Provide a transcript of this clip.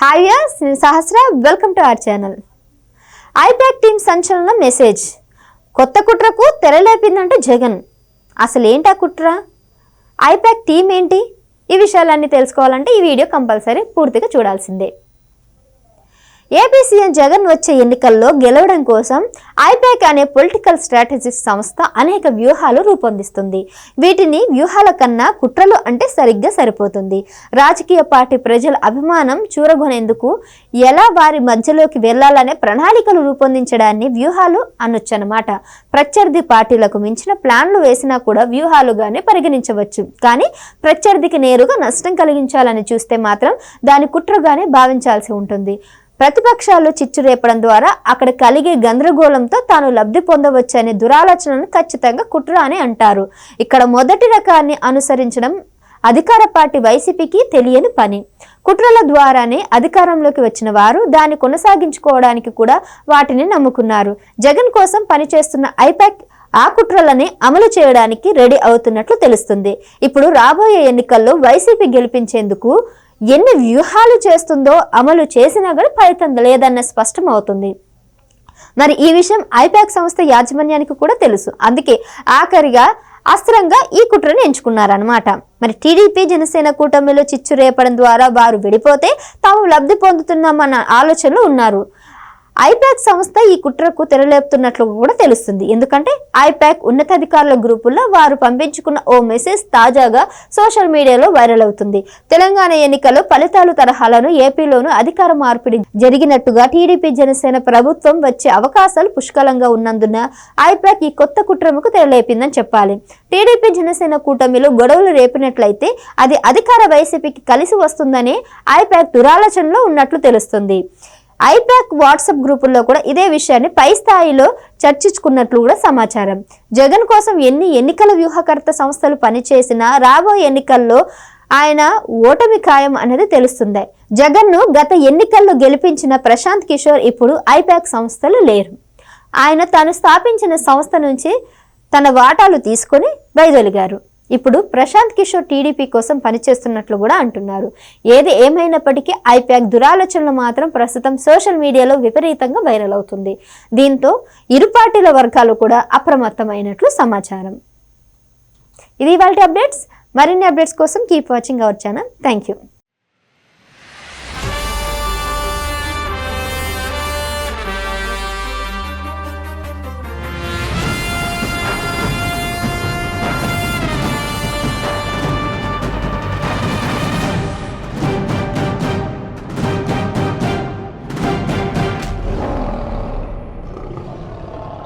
Hi నేను Sahasra. Welcome to our channel IPAC team సంచలన message కొత్త కుట్రకు తెరలేపిందంటే జగన్. అసలు ఏంటి ఆ కుట్ర? ఐపాక్ టీం ఏంటి? ఈ విషయాలన్నీ తెలుసుకోవాలంటే ఈ వీడియో కంపల్సరీ పూర్తిగా చూడాల్సిందే. ఏపీ సీఎం జగన్ వచ్చే ఎన్నికల్లో గెలవడం కోసం ఐపాక్ అనే పొలిటికల్ స్ట్రాటజిస్ట్ సంస్థ అనేక వ్యూహాలు రూపొందిస్తుంది. వీటిని వ్యూహాల కన్నా కుట్రలు అంటే సరిగ్గా సరిపోతుంది. రాజకీయ పార్టీ ప్రజల అభిమానం చూరగొనేందుకు ఎలా వారి మధ్యలోకి వెళ్ళాలనే ప్రణాళికలు రూపొందించడాన్ని వ్యూహాలు అనొచ్చనమాట ప్రత్యర్థి పార్టీలకు మించిన ప్లాన్లు వేసినా కూడా వ్యూహాలుగానే పరిగణించవచ్చు. కానీ ప్రత్యర్థికి నేరుగా నష్టం కలిగించాలని చూస్తే మాత్రం దాని కుట్రగానే భావించాల్సి ఉంటుంది. ప్రతిపక్షాలు చిచ్చు రేపడం ద్వారా అక్కడ కలిగే గందరగోళంతో తాను లబ్ధి పొందవచ్చనే దురాలోచనను ఖచ్చితంగా కుట్ర అని అంటారు. ఇక్కడ మొదటి రకాన్ని అనుసరించడం అధికార పార్టీ వైసీపీకి తెలియని పని. కుట్రల ద్వారానే అధికారంలోకి వచ్చిన వారు దాన్ని కొనసాగించుకోవడానికి కూడా వాటిని నమ్ముకున్నారు. జగన్ కోసం పనిచేస్తున్న ఐపాక్ ఆ కుట్రలని అమలు చేయడానికి రెడీ అవుతున్నట్లు తెలుస్తుంది. ఇప్పుడు రాబోయే ఎన్నికల్లో వైసీపీ గెలిపించేందుకు ఎన్ని వ్యూహాలు చేస్తుందో అమలు చేసినా కూడా ఫలితం లేదన్న స్పష్టం అవుతుంది మరి ఈ విషయం ఐపాక్ సంస్థ యాజమాన్యానికి కూడా తెలుసు. అందుకే ఆఖరిగా అస్త్రంగా ఈ కుట్రను ఎంచుకున్నారనమాట మరి టీడీపీ జనసేన కూటమిలో చిచ్చు రేపడం ద్వారా వారు విడిపోతే తాము లబ్ధి పొందుతున్నామన్న ఆలోచనలు ఉన్నారు. ఐపాక్ సంస్థ ఈ కుట్రకు తెరలేపుతున్నట్లు కూడా తెలుస్తుంది. ఎందుకంటే ఐపాక్ ఉన్నతాధికారుల గ్రూపుల్లో వారు పంపించుకున్న ఓ మెసేజ్ తాజాగా సోషల్ మీడియాలో వైరల్ అవుతుంది. తెలంగాణ ఎన్నికల్లో ఫలితాలు తరహాలను ఏపీలోనూ అధికార మార్పిడి జరిగినట్టుగా టీడీపీ జనసేన ప్రభుత్వం వచ్చే అవకాశాలు పుష్కలంగా ఉన్నందున ఐపాక్ ఈ కొత్త కుట్రముకు తెరలేపిందని చెప్పాలి. టీడీపీ జనసేన కూటమిలో గొడవలు రేపినట్లయితే అది అధికార వైసీపీకి కలిసి వస్తుందని ఐపాక్ దురాలోచనలో ఉన్నట్లు తెలుస్తుంది. ఐపాక్ వాట్సాప్ గ్రూపుల్లో కూడా ఇదే విషయాన్ని పై స్థాయిలో చర్చించుకున్నట్లు కూడా సమాచారం. జగన్ కోసం ఎన్ని ఎన్నికల వ్యూహకర్త సంస్థలు పనిచేసినా రాబోయే ఎన్నికల్లో ఆయన ఓటమి ఖాయం అనేది తెలుస్తుంది. జగన్ను గత ఎన్నికల్లో గెలిపించిన ప్రశాంత్ కిషోర్ ఇప్పుడు ఐపాక్ సంస్థలు లేరు. ఆయన తాను స్థాపించిన సంస్థ నుంచి తన వాటాలు తీసుకొని వైదొలిగారు. ఇప్పుడు ప్రశాంత్ కిషోర్ టీడీపీ కోసం పనిచేస్తున్నట్లు కూడా అంటున్నారు. ఏది ఏమైనప్పటికీ ఐప్యాక్ దురాలోచనలు మాత్రం ప్రస్తుతం సోషల్ మీడియాలో విపరీతంగా వైరల్ అవుతుంది. దీంతో ఇరు పార్టీల వర్గాలు కూడా అప్రమత్తమైనట్లు సమాచారం. ఇది ఇవాళ అప్డేట్స్. మరిన్ని అప్డేట్స్ కోసం keep watching our channel. Thank you